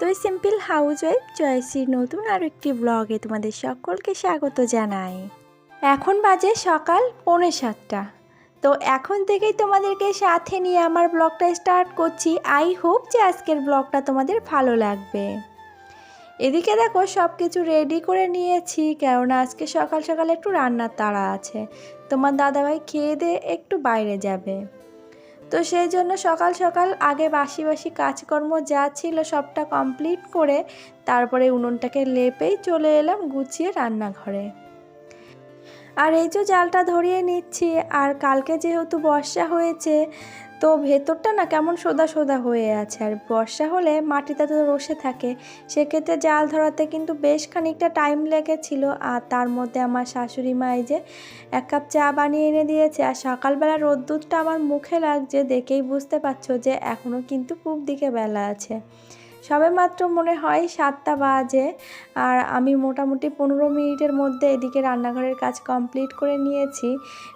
তো simple house wife জয়শ্রীর নতুন আর একটি ব্লগে তোমাদের সকলকে স্বাগত জানাই। এখন বাজে সকাল পৌনে সাতটা। তো এখন থেকেই তোমাদেরকে সাথে নিয়ে আমার ব্লগটা স্টার্ট করছি। আই হোপ যে আজকের ব্লগটা তোমাদের ভালো লাগবে। এদিকে দেখো সব কিছু রেডি করে নিয়েছি, কেননা আজকে সকাল সকাল একটু রান্নার তাড়া আছে। তোমার দাদাভাই খেয়ে দিয়ে একটু বাইরে যাবে। তো সেই জন্য সকাল সকাল আগে বাসি বাসি কাজকর্ম যা ছিল সবটা কমপ্লিট করে তারপরে উনুনটাকে লেপেই চলে এলাম গুছিয়ে রান্নাঘরে। আর এই যে জালটা ধরিয়ে নিচ্ছি, আর কালকে যেহেতু বর্ষা হয়েছে তো ভেতরটা না কেমন সোদা সোদা হয়ে আছে আর বর্ষা হলে মাটিতে তো রসে থাকে। সেক্ষেত্রে জাল ধরাতে কিন্তু বেশ খানিকটা টাইম লেগেছিল আর তার মধ্যে আমার শাশুড়ি মা যে এক কাপ চা বানিয়ে এনে দিয়েছে আর সকালবেলা রোদ্দুরটা আমার মুখে লাগছে দেখেই বুঝতে পারছ যে এখনও কিন্তু পূব দিকে বেলা আছে। সবে মাত্র মনে হয় সাতটা বাজে আর আমি মোটামুটি পনেরো মিনিটের মধ্যে এদিকে রান্নাঘরের কাজ কমপ্লিট করে নিয়েছি।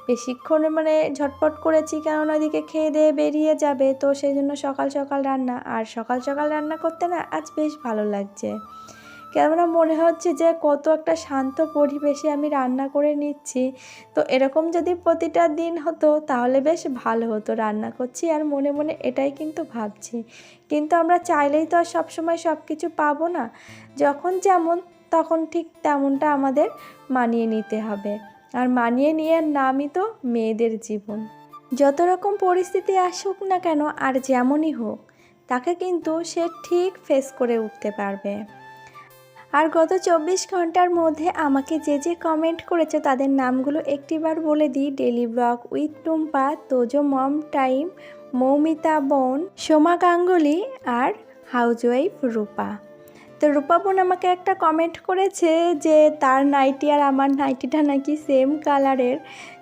বেশিক্ষণ মানে ঝটপট করেছি কেননা ওদিকে খেয়ে দিয়ে বেরিয়ে যাবে, তো সেই জন্য সকাল সকাল রান্না। আর সকাল সকাল রান্না করতে না আজ বেশ ভালো লাগছে। কেননা মনে হচ্ছে যে কত একটা শান্ত পরিবেশে আমি রান্না করে নিচ্ছি। তো এরকম যদি প্রতিটা দিন হতো তাহলে বেশ ভালো হতো রান্না করছি আর মনে মনে এটাই কিন্তু ভাবছি। কিন্তু আমরা চাইলেই তো আর সবসময় সব কিছু পাবো না। যখন যেমন তখন ঠিক তেমনটা আমাদের মানিয়ে নিতে হবে। আর মানিয়ে নিয়ে নামই তো মেয়েদের জীবন। যত রকম পরিস্থিতি আসুক না কেন আর যেমনই হোক, তাকে কিন্তু সে ঠিক ফেস করে উঠতে পারবে। আর গত চব্বিশ ঘণ্টার মধ্যে আমাকে যে যে কমেন্ট করেছে তাদের নামগুলো একটিবার বলে দিই। Daily blog with Tumpa Tojo mom time Moumita বোন সোমা গাঙ্গুলি আর হাউজওয়াইফ রূপা তো রূপা বোন আমাকে একটা কমেন্ট করেছে যে তার নাইটি আর আমার নাইটিটা নাকি সেম কালারের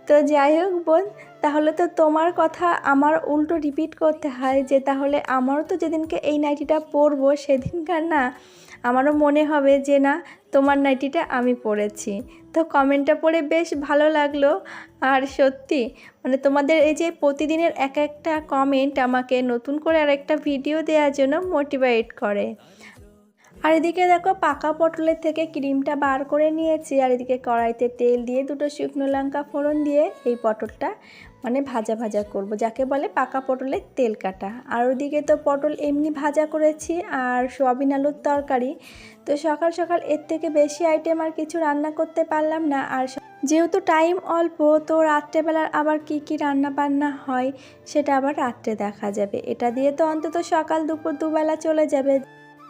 তো যাই হোক বোন, তাহলে তো তোমার কথা আমার উল্টো রিপিট করতে হয় যে তাহলে আমারও তো যেদিনকে এই নাইটিটা পরবো সেদিনকার না। আমারও মনে হবে যে না, তোমার নাইটিটা আমি পরেছি। তো কমেন্টটা পড়ে বেশ ভালো লাগল। আর সত্যি মানে তোমাদের এই যে প্রতিদিনের এক একটা কমেন্ট আমাকে নতুন করে আর একটা ভিডিও দেওয়ার জন্য মোটিভেট করে। আর এদিকে দেখো, পাকা পটলের থেকে ক্রিমটা বার করে নিয়েছি। আর এদিকে কড়াইতে তেল দিয়ে দুটো শুকনো লঙ্কা ফোড়ন দিয়ে এই পটলটা মানে ভাজা ভাজা করব। যাকে বলে পাকা পটলের তেল কাটা। আর ওদিকে তো পটল এমনি ভাজা করেছি আর সোয়াবিন আলুর তরকারি। তো সকাল সকাল এর থেকে বেশি আইটেম আর কিছু রান্না করতে পারলাম না। আর যেহেতু টাইম অল্প, তো রাত্রেবেলার আবার কি কি রান্না বান্না হয়, সেটা আবার রাত্রে দেখা যাবে। এটা দিয়ে তো অন্তত সকাল দুপুর দুবেলা চলে যাবে।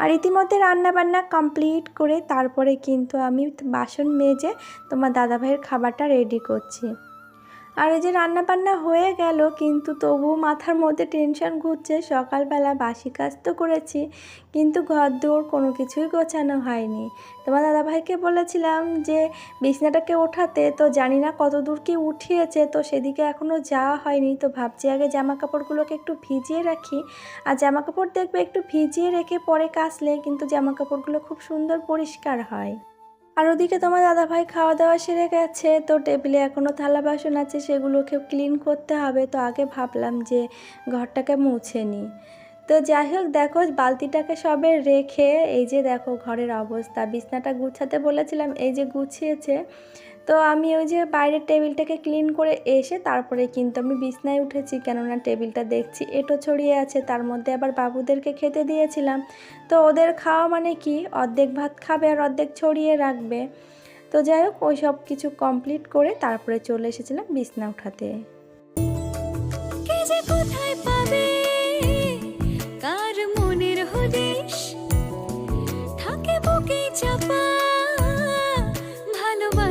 আর ইতিমধ্যে রান্নাবান্না কমপ্লিট করে তারপরে কিন্তু আমি বাসন মেজে তোমার দাদাভাইয়ের খাবারটা রেডি করছি। আর এই যে রান্নাবান্না হয়ে গেল, কিন্তু তবু মাথার মধ্যে টেনশন ঘুরছে। সকালবেলা বাসি কাজ তো করেছি, কিন্তু ঘর দৌড় কোনো কিছুই গোছানো হয়নি। তোমার দাদাভাইকে বলেছিলাম যে, বিছনাটাকে ওঠাতে, তো জানি না কত দূর কি উঠিয়েছে, তো সেদিকে এখনও যাওয়া হয়নি। তো ভাবছি আগে জামা কাপড়গুলোকে একটু ভিজিয়ে রাখি। আর জামা কাপড় দেখবে একটু ভিজিয়ে রেখে পরে কাচলে, কিন্তু জামা কাপড়গুলো খুব সুন্দর পরিষ্কার হয়। আর ওদিকে তোমার দাদাভাই খাওয়া দাওয়া সেরে গেছে, তো টেবিলে এখনও থালা বাসন আছে সেগুলোকে ক্লিন করতে হবে। তো আগে ভাবলাম যে ঘরটাকে মুছে নিই তো যাই হোক, দেখো বালতিটাকে সবে রেখে এই যে দেখো ঘরের অবস্থা। বিছনাটা গুছাতে বলেছিলাম, এই যে গুছিয়েছে। তো আমি ওই যে বাইরের টেবিলটাকে ক্লিন করে এসে তারপরে কিন্তু আমি বিছনায় উঠেছি, কেননা টেবিলটা দেখছি এটো ছড়িয়ে আছে, তার মধ্যে আবার বাবুদেরকে খেতে দিয়েছিলাম। তো ওদের খাওয়া মানে কি? অর্ধেক ভাত খাবে আর অর্ধেক ছড়িয়ে রাখবে। তো যাই হোক, ওই সব কিছু কমপ্লিট করে তারপরে চলে এসেছিলাম বিছনা উঠাতে। কোথায় পাবে?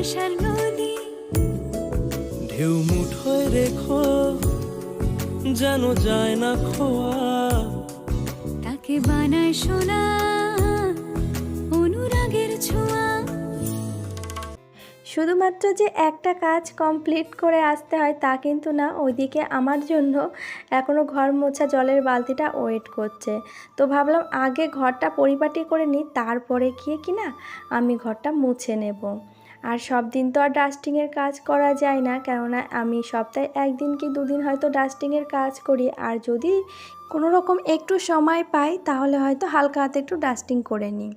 ভালোবাসার নদী। ঢেউ মুঠোয় রেখো যেন যায় না খোয়া। তাকে বানায় সোনা অনুরাগের ছোঁয়া। শুধুমাত্র যে একটা কাজ কমপ্লিট করে আসতে হয় তা কিন্তু না ওইদিকে আমার জন্য এখনও ঘর মোছা জলের বালতিটা ওয়েট করছে। তো ভাবলাম আগে ঘরটা পরিপাটি করে নিই তারপরে গিয়ে কিনা আমি ঘরটা মুছে নেব। আর সব দিন তো আর ডাস্টিংয়ের কাজ করা যায় না। কেননা আমি সপ্তাহে একদিন কি দুদিন হয়তো ডাস্টিংয়ের কাজ করি। আর যদি কোনো রকম একটু সময় পাই, তাহলে হয়তো হালকা হাতে একটু ডাস্টিং করে নিই।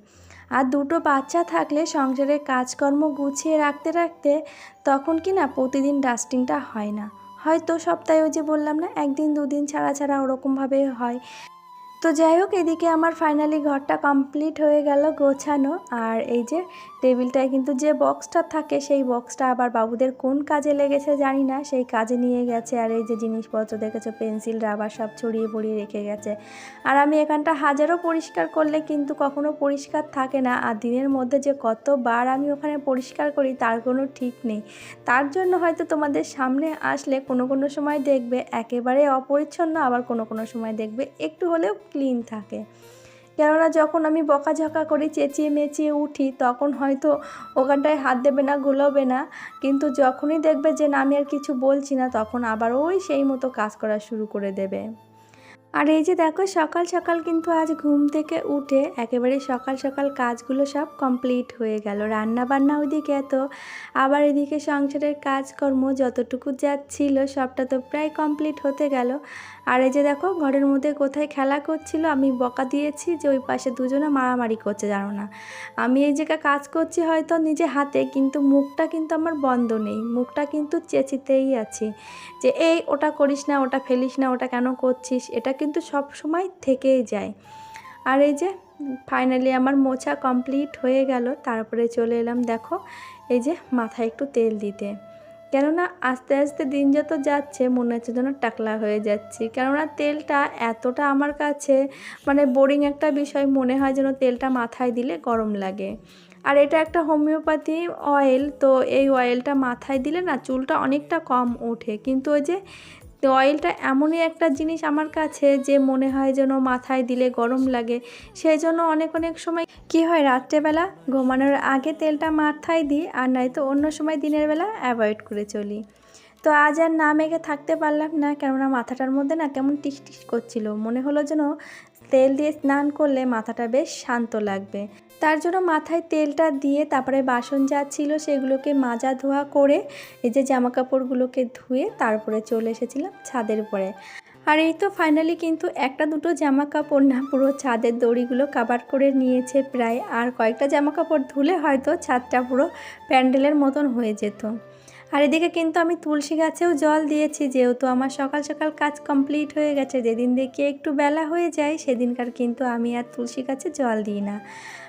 আর দুটো বাচ্চা থাকলে সংসারের কাজকর্ম গুছিয়ে রাখতে রাখতে তখন কি না প্রতিদিন ডাস্টিংটা হয় না। হয়তো সপ্তাহে ওই যে বললাম না, একদিন দুদিন ছাড়া ছাড়া ওরকমভাবে হয়। তো যাই হোক, এদিকে আমার ফাইনালি ঘরটা কমপ্লিট হয়ে গেল গোছানো। আর এই যে টেবিলটায় কিন্তু যে বক্সটা থাকে, সেই বক্সটা আবার বাবুদের কোন কাজে লেগেছে জানি না, সেই কাজে নিয়ে গেছে। আর এই যে জিনিসপত্র দেখেছ, পেন্সিল, রাবার সব ছড়িয়ে পড়িয়ে রেখে গেছে। আর আমি এখানটা হাজারও পরিষ্কার করলে কিন্তু কখনো পরিষ্কার থাকে না। আর দিনের মধ্যে যে কতবার আমি ওখানে পরিষ্কার করি, তার কোনো ঠিক নেই। তার জন্য হয়তো তোমাদের সামনে আসলে কোনো কোনো সময় দেখবে, একেবারে অপরিচ্ছন্ন, আবার কোনো কোনো সময় দেখবে একটু হলেও ক্লিন থাকে। কেননা যখন আমি বকাঝকা করে, চেঁচিয়ে মেচিয়ে উঠি, তখন হয়তো ওখানটায় হাত দেবে না, গুলোবে না। কিন্তু যখনই দেখবে যে না, আমি আর কিছু বলছি না, তখন আবার ওই সেই মতো কাজ করা শুরু করে দেবে। আর এই যে দেখো, সকাল সকাল কিন্তু আজ ঘুম থেকে উঠে একেবারে সকাল সকাল কাজগুলো সব কমপ্লিট হয়ে গেল। রান্না বান্না ওইদিকে এত আবার এদিকে সংসারের কাজকর্ম যতটুকু যা ছিল সবটা তো প্রায় কমপ্লিট হতে গেল। আর এই যে দেখো, ঘরের মধ্যে কোথায় খেলা করছিল আমি বকা দিয়েছি যে ওই পাশে দুজনে মারামারি করছে, জানো না। আমি এই জায়গায় কাজ করছি হয়তো নিজে হাতে, কিন্তু মুখটা কিন্তু আমার বন্ধ নেই। মুখটা কিন্তু চেঁচিতেই আছি যে, এই, ওটা করিস না, ওটা ফেলিস না, ওটা কেন করছিস? এটা কিন্তু সব সময় থেকেই যায়। আর এই যে ফাইনালি আমার মোছা কমপ্লিট হয়ে গেল, তারপরে চলে এলাম দেখো, এই যে মাথায় একটু তেল দিতে। কেননা আস্তে আস্তে দিন যত যাচ্ছে, মনে হচ্ছে যেন টাকলা হয়ে যাচ্ছি। কেননা তেলটা এতটা আমার কাছে মানে বোরিং একটা বিষয়, মনে হয় যেন তেলটা মাথায় দিলে গরম লাগে। আর এটা একটা হোমিওপ্যাথি অয়েল তো এই অয়েলটা মাথায় দিলে না চুলটা অনেকটা কম ওঠে। কিন্তু ওই যে তো অয়েলটা এমনই একটা জিনিস আমার কাছে যে মনে হয় যেন মাথায় দিলে গরম লাগে। সেই জন্য অনেক অনেক সময় কি হয়, রাত্রেবেলা ঘুমানোর আগে তেলটা মাথায় দিই আর নয়তো অন্য সময় দিনের বেলা অ্যাভয়েড করে চলি। তো আজ আর না মেখে থাকতে পারলাম না, কেননা মাথাটার মধ্যে না কেমন টিস করছিল। মনে হলো যেন তেল দিয়ে স্নান করলে মাথাটা বেশ শান্ত লাগবে। তার জন্য মাথায় তেলটা দিয়ে তারপরে বাসন যা ছিল সেগুলোকে মাজা ধোয়া করে এই যে জামা কাপড়গুলোকে ধুয়ে তারপরে চলে এসেছিলাম ছাদের উপরে। আর এই তো ফাইনালি কিন্তু একটা দুটো জামা কাপড় না, পুরো ছাদের দড়িগুলো কাবার করে নিয়েছে প্রায়। আর কয়েকটা জামা কাপড় ধুলে হয়তো ছাদটা পুরো প্যান্ডেলের মতন হয়ে যেত। আর এদিকে কিন্তু আমি তুলসী গাছেও জল দিয়েছি, যেহেতু আমার সকাল সকাল কাজ কমপ্লিট হয়ে গেছে। যেদিন দেখি একটু বেলা হয়ে যায়, সেদিনকার কিন্তু আমি আর তুলসী গাছে জল দিই না।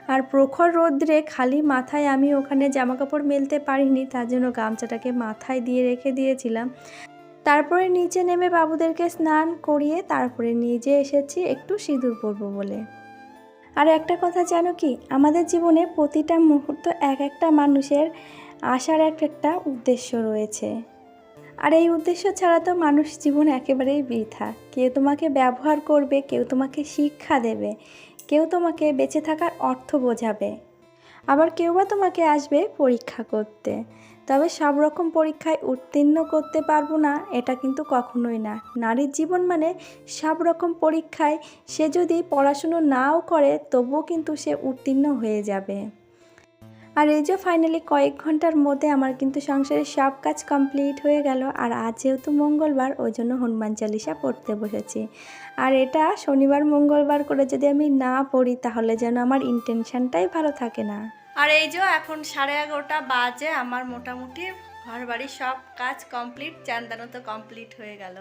আর প্রখর রোদ্রে খালি মাথায় আমি ওখানে জামা কাপড় মেলতে পারিনি, তার জন্য গামছাটাকে মাথায় দিয়ে রেখে দিয়েছিলাম। তারপরে নিচে নেমে বাবুদেরকে স্নান করিয়ে তারপরে নিজে এসেছি একটু সিঁদুর পরবো বলে। আর একটা কথা জানো কি? আমাদের জীবনে প্রতিটা মুহূর্ত এক একটা মানুষের আসার এক একটা উদ্দেশ্য রয়েছে। আর এই উদ্দেশ্য ছাড়া তো মানুষ জীবন একেবারেই বৃথা। কেউ তোমাকে ব্যবহার করবে, কেউ তোমাকে শিক্ষা দেবে, কেউ তোমাকে বেঁচে থাকার অর্থ বোঝাবে। আবার কেউ বা তোমাকে আসবে পরীক্ষা করতে। তবে সব রকম পরীক্ষায় উত্তীর্ণ করতে পারব না, এটা কিন্তু কখনোই না। নারীর জীবন মানে সব রকম পরীক্ষায় সে যদি পড়াশুনো নাও করে, তবুও কিন্তু সে উত্তীর্ণ হয়ে যাবে। আর এই যে ফাইনালি কয়েক ঘণ্টার মধ্যে আমার কিন্তু সংসারের সব কাজ কমপ্লিট হয়ে গেল, আর আজ যেহেতু মঙ্গলবার, ওই জন্য হনুমান চালিসা পড়তে বসেছি। আর এটা শনিবার, মঙ্গলবার করে যদি আমি না পড়ি, তাহলে যেন আমার ইন্টেনশনটাই ভালো থাকে না। আর এই যে এখন সাড়ে এগারোটা বাজে, আমার মোটামুটি ঘর বাড়ির সব কাজ কমপ্লিট চান্দানো তো কমপ্লিট হয়ে গেল।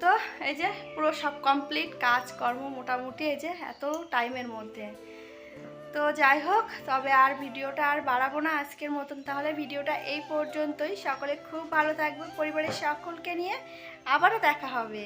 তো এই যে পুরো সব কমপ্লিট কাজ কর্ম মোটামুটি এই যে এত টাইমের মধ্যে। তো যাই হোক, তবে আর ভিডিওটা আর বাড়াবো না আজকের মতন। তাহলে ভিডিওটা এই পর্যন্তই। সকলে খুব ভালো থাকবে পরিবারের সকলকে নিয়ে। আবারও দেখা হবে।